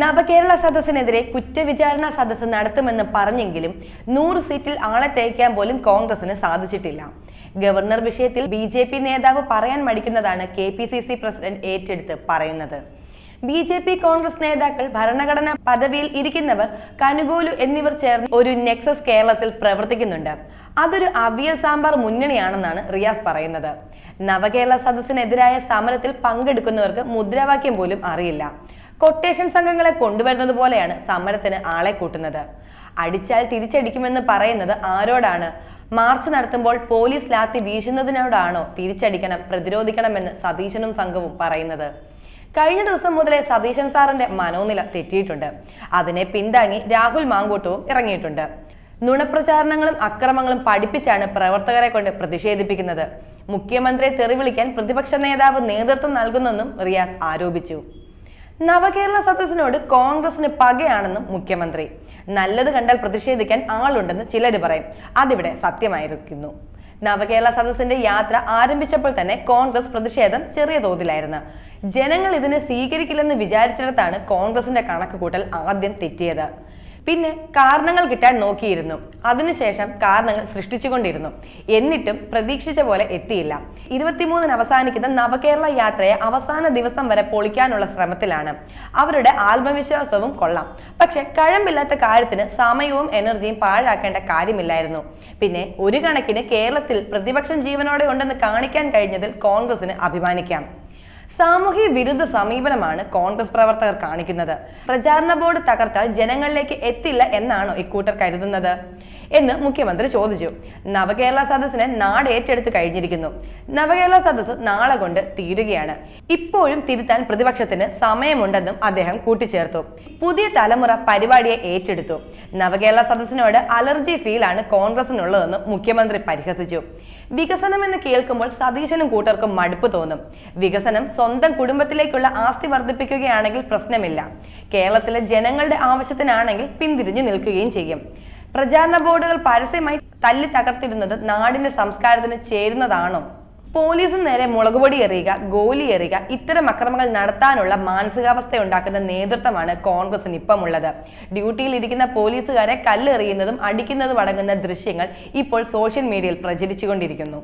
നവകേരള സദസ്സിനെതിരെ കുറ്റവിചാരണ സദസ്സ് നടത്തുമെന്ന് പറഞ്ഞെങ്കിലും നൂറ് സീറ്റിൽ ആളെ തേക്കാൻ പോലും കോൺഗ്രസിന് സാധിച്ചിട്ടില്ല. ഗവർണർ വിഷയത്തിൽ ബി ജെ പി നേതാവ് പറയാൻ മടിക്കുന്നതാണ് K P C C president ഏറ്റെടുത്ത് പറയുന്നത്. ബി ജെ പി കോൺഗ്രസ് നേതാക്കൾ ഭരണഘടനാ പദവിയിൽ ഇരിക്കുന്നവർ കനുകൂലു എന്നിവർ ചേർന്ന് ഒരു നെക്സസ് കേരളത്തിൽ പ്രവർത്തിക്കുന്നുണ്ട്. അതൊരു അവിയൽ സാമ്പാർ മുന്നണിയാണെന്നാണ് റിയാസ് പറയുന്നത്. നവകേരള സദസ്സിനെതിരായ സമരത്തിൽ പങ്കെടുക്കുന്നവർക്ക് മുദ്രാവാക്യം പോലും അറിയില്ല. കൊട്ടേഷൻ സംഘങ്ങളെ കൊണ്ടുവരുന്നത് പോലെയാണ് സമരത്തിന് ആളെ കൂട്ടുന്നത്. അടിച്ചാൽ തിരിച്ചടിക്കുമെന്ന് പറയുന്നത് ആരോടാണ്? മാർച്ച് നടത്തുമ്പോൾ പോലീസ് ലാത്തി വീശുന്നതിനോടാണോ തിരിച്ചടിക്കണം പ്രതിരോധിക്കണമെന്ന് സതീശനും സംഘവും പറയുന്നത്. കഴിഞ്ഞ ദിവസം മുതലേ സതീശൻ സാറിന്റെ മനോനില തെറ്റിയിട്ടുണ്ട്. അതിനെ പിന്താങ്ങി രാഹുൽ മാങ്കൂട്ടവും ഇറങ്ങിയിട്ടുണ്ട്. നുണപ്രചാരണങ്ങളും അക്രമങ്ങളും പഠിപ്പിച്ചാണ് പ്രവർത്തകരെ കൊണ്ട് പ്രതിഷേധിപ്പിക്കുന്നത്. മുഖ്യമന്ത്രിയെ തെറിവിളിക്കാൻ പ്രതിപക്ഷ നേതാവ് നേതൃത്വം നൽകുന്നെന്നും റിയാസ് ആരോപിച്ചു. നവകേരള സദസ്സിനോട് കോൺഗ്രസിന് പകയാണെന്നും മുഖ്യമന്ത്രി. നല്ലത് കണ്ടാൽ പ്രതിഷേധിക്കാൻ ആളുണ്ടെന്ന് ചിലർ പറയും. അതിവിടെ സത്യമായിരിക്കുന്നു. നവകേരള സദസ്സിന്റെ യാത്ര ആരംഭിച്ചപ്പോൾ തന്നെ കോൺഗ്രസ് പ്രതിഷേധം ചെറിയ തോതിലായിരുന്നു. ജനങ്ങൾ ഇതിനെ സ്വീകരിക്കില്ലെന്ന് വിചാരിച്ചിടത്താണ് കോൺഗ്രസിന്റെ കണക്ക് കൂട്ടൽ ആദ്യം തെറ്റിയത്. പിന്നെ കാരണങ്ങൾ കിട്ടാൻ നോക്കിയിരുന്നു. അതിനുശേഷം കാരണങ്ങൾ സൃഷ്ടിച്ചുകൊണ്ടിരുന്നു. എന്നിട്ടും പ്രതീക്ഷിച്ച പോലെ എത്തിയില്ല. ഇരുപത്തിമൂന്നിന് അവസാനിക്കുന്ന നവകേരള യാത്രയെ അവസാന ദിവസം വരെ പൊളിക്കാനുള്ള ശ്രമത്തിലാണ്. അവരുടെ ആത്മവിശ്വാസവും കൊള്ളാം. പക്ഷെ കഴമ്പില്ലാത്ത കാര്യത്തിന് സമയവും എനർജിയും പാഴാക്കേണ്ട കാര്യമില്ലായിരുന്നു. പിന്നെ ഒരു കണക്കിന് കേരളത്തിൽ പ്രതിപക്ഷം ജീവനോടെ ഉണ്ടെന്ന് കാണിക്കാൻ കഴിഞ്ഞതിൽ കോൺഗ്രസിന് അഭിമാനിക്കാം. സാമൂഹ്യ വിരുദ്ധ സമീപനമാണ് കോൺഗ്രസ് പ്രവർത്തകർ കാണിക്കുന്നത്. പ്രചാരണ ബോർഡ് തകർത്താൽ ജനങ്ങളിലേക്ക് എത്തില്ല എന്നാണോ ഇക്കൂട്ടർ കരുതുന്നത്? എന്ന് മുഖ്യമന്ത്രി ചോദിച്ചു. നവകേരള സദസ്സിനെ നാട് ഏറ്റെടുത്ത് കഴിഞ്ഞിരിക്കുന്നു. നവകേരള സദസ്സ് നാളെ കൊണ്ട് തീരുകയാണ്. ഇപ്പോഴും തിരുത്താൻ പ്രതിപക്ഷത്തിന് സമയമുണ്ടെന്നും അദ്ദേഹം കൂട്ടിച്ചേർത്തു. പുതിയ തലമുറ പരിപാടിയെ ഏറ്റെടുത്തു. നവകേരള സദസ്സിനോട് അലർജി ഫീലാണ് കോൺഗ്രസിനുള്ളതെന്നും മുഖ്യമന്ത്രി പരിഹസിച്ചു. വികസനം എന്ന് കേൾക്കുമ്പോൾ സതീശനും കൂട്ടർക്കും മടുപ്പ് തോന്നും. വികസനം സ്വന്തം കുടുംബത്തിലേക്കുള്ള ആസ്തി വർദ്ധിപ്പിക്കുകയാണെങ്കിൽ പ്രശ്നമില്ല. കേരളത്തിലെ ജനങ്ങളുടെ ആവശ്യത്തിനാണെങ്കിൽ പിന്തിരിഞ്ഞു നിൽക്കുകയും ചെയ്യും. പ്രചാരണ ബോർഡുകൾ പരസ്യമായി തല്ലി തകർത്തിരുന്നത് നാടിന്റെ സംസ്കാരത്തിന് ചേരുന്നതാണോ? പോലീസിന് നേരെ മുളകുപൊടി എറിയുക ഗോലി എറിയുക ഇത്തരം അക്രമങ്ങൾ നടത്താനുള്ള മാനസികാവസ്ഥ ഉണ്ടാക്കുന്ന നേതൃത്വമാണ് കോൺഗ്രസിന് ഇപ്പമുള്ളത്. ഡ്യൂട്ടിയിൽ ഇരിക്കുന്ന പോലീസുകാരെ കല്ലെറിയുന്നതും അടിക്കുന്നതും അടങ്ങുന്ന ദൃശ്യങ്ങൾ ഇപ്പോൾ സോഷ്യൽ മീഡിയയിൽ പ്രചരിച്ചുകൊണ്ടിരിക്കുന്നു.